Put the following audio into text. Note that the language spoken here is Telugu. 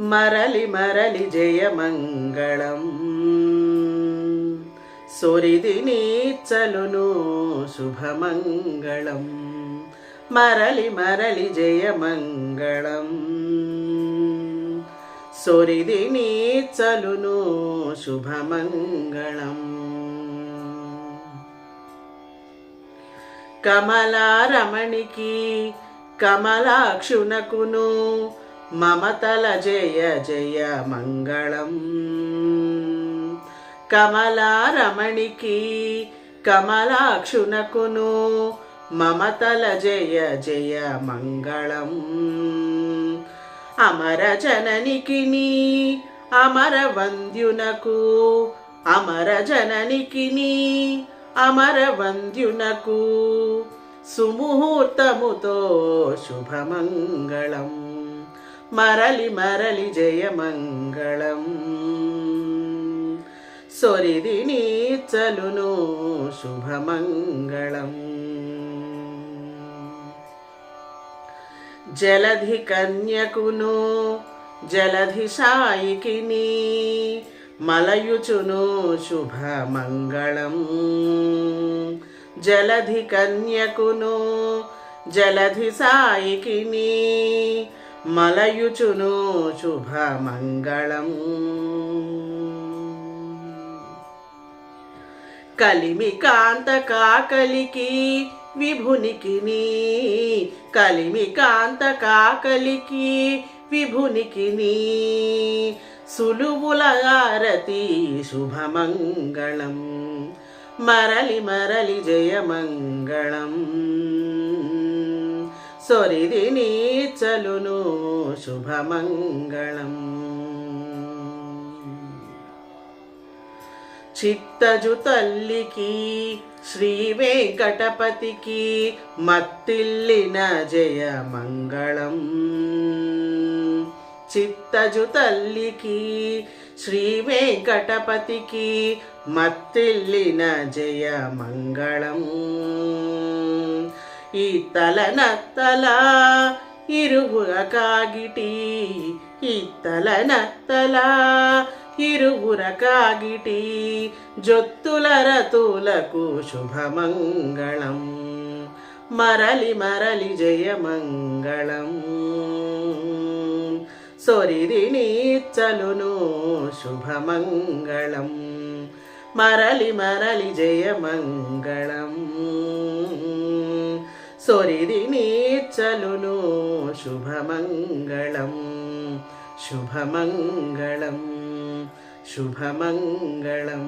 మరలి మరలి జయమంగళం. సొరిది నీచలును శుభమంగళం. మరలి మరలి జయమంగళం. సొరిది నీచలును శుభమంగళం. కమలారమణికి కమలాక్షునకును మమతల జయ జయ మంగళం. కమలారమణికి కమలాక్షునకును మమతల జయ జయ మంగళం. అమర జననికి అమర వంద్యునకు అమర జననికి అమర వంద్యునకు సుముహూర్తముతో శుభమంగళం. మరలి మరలి జయమంగళం సొరిది నీచలును శుభమంగళం. జలధి కన్యకును జలధి సాయికిని మలయుచును శుభమంగళం. జలధి కన్యకును జలధి సాయికిని మలయుచును శుభమంగళం. కలిమి కాంత కాకలికి విభునికిని కలిమి కాంత కాకలికి విభునికిని సులువుల ఆరతి శుభమంగళం. మరలి మరలి జయమంగళం. సొరిది నీచలును శుభమంగళం. చిత్తజు తల్లికి శ్రీ వెంకటపతికి మత్తిల్లిన జయ మంగళం చిత్తజు తల్లికి శ్రీ వెంకటపతికి మత్తిల్లిన జయ మంగళం ఈ తలనత్తల ఇరువుర కాగిటి ఈ తలనత్తల ఇరువుర కాగిటి జొత్తుల రతులకు శుభమంగళం. మరలి మరలి జయమంగళం. సొరిది నీచ్చలును శుభమంగళం. మరలి మరలి జయమంగళం. సొరిది నీచలును శుభమంగళం శుభమంగళం శుభమంగళం.